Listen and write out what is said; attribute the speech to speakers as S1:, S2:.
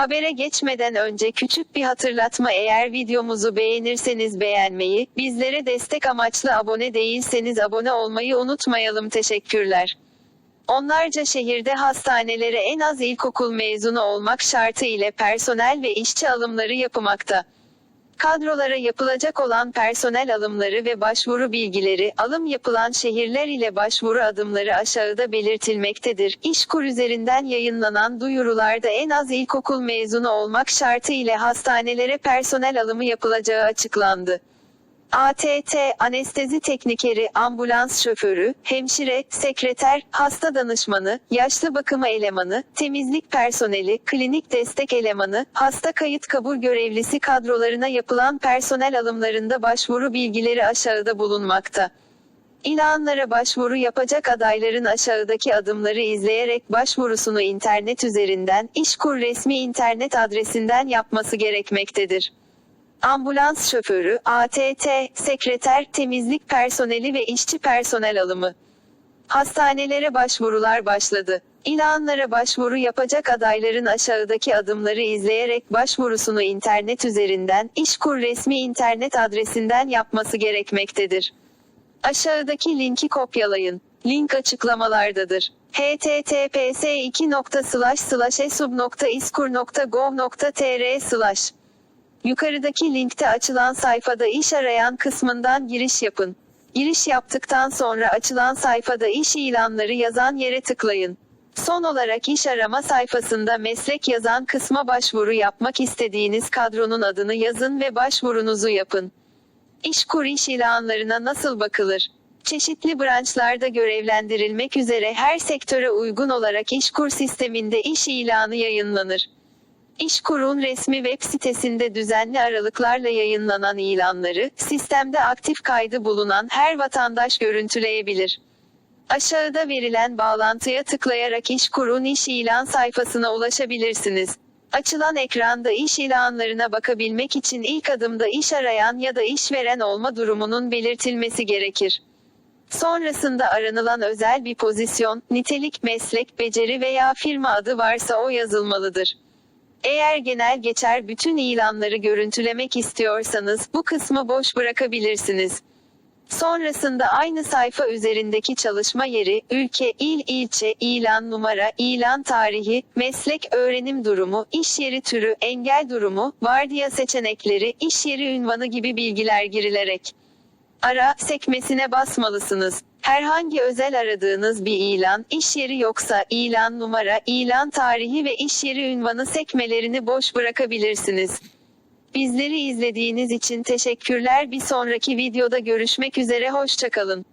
S1: Habere geçmeden önce küçük bir hatırlatma eğer videomuzu beğenirseniz beğenmeyi, bizlere destek amaçlı abone değilseniz abone olmayı unutmayalım teşekkürler. Onlarca şehirde hastanelere en az ilkokul mezunu olmak şartı ile personel ve işçi alımları yapılmakta. Kadrolara yapılacak olan personel alımları ve başvuru bilgileri, alım yapılan şehirler ile başvuru adımları aşağıda belirtilmektedir. İşkur üzerinden yayınlanan duyurularda en az ilkokul mezunu olmak şartı ile hastanelere personel alımı yapılacağı açıklandı. ATT, anestezi teknikeri, ambulans şoförü, hemşire, sekreter, hasta danışmanı, yaşlı bakımı elemanı, temizlik personeli, klinik destek elemanı, hasta kayıt kabul görevlisi kadrolarına yapılan personel alımlarında başvuru bilgileri aşağıda bulunmakta. İlanlara başvuru yapacak adayların aşağıdaki adımları izleyerek başvurusunu internet üzerinden, İşkur resmi internet adresinden yapması gerekmektedir. Ambulans şoförü, ATT, sekreter, temizlik personeli ve işçi personel alımı. Hastanelere başvurular başladı. İlanlara başvuru yapacak adayların aşağıdaki adımları izleyerek başvurusunu internet üzerinden, İşkur resmi internet adresinden yapması gerekmektedir. Aşağıdaki linki kopyalayın. Link açıklamalardadır. https esub.iskur.gov.tr Yukarıdaki linkte açılan sayfada iş arayan kısmından giriş yapın. Giriş yaptıktan sonra açılan sayfada iş ilanları yazan yere tıklayın. Son olarak iş arama sayfasında meslek yazan kısma başvuru yapmak istediğiniz kadronun adını yazın ve başvurunuzu yapın. İşkur iş ilanlarına nasıl bakılır? Çeşitli branşlarda görevlendirilmek üzere her sektöre uygun olarak İşkur sisteminde iş ilanı yayınlanır. İşkur'un resmi web sitesinde düzenli aralıklarla yayınlanan ilanları, sistemde aktif kaydı bulunan her vatandaş görüntüleyebilir. Aşağıda verilen bağlantıya tıklayarak İşkur'un iş ilan sayfasına ulaşabilirsiniz. Açılan ekranda iş ilanlarına bakabilmek için ilk adımda iş arayan ya da işveren olma durumunun belirtilmesi gerekir. Sonrasında aranılan özel bir pozisyon, nitelik, meslek, beceri veya firma adı varsa o yazılmalıdır. Eğer genel geçer bütün ilanları görüntülemek istiyorsanız bu kısmı boş bırakabilirsiniz. Sonrasında aynı sayfa üzerindeki çalışma yeri, ülke, il, ilçe, ilan numara, ilan tarihi, meslek, öğrenim durumu, iş yeri türü, engel durumu, vardiya seçenekleri, iş yeri ünvanı gibi bilgiler girilerek ara sekmesine basmalısınız. Herhangi özel aradığınız bir ilan, iş yeri yoksa ilan numara, ilan tarihi ve iş yeri ünvanı sekmelerini boş bırakabilirsiniz. Bizleri izlediğiniz için teşekkürler. Bir sonraki videoda görüşmek üzere hoşçakalın.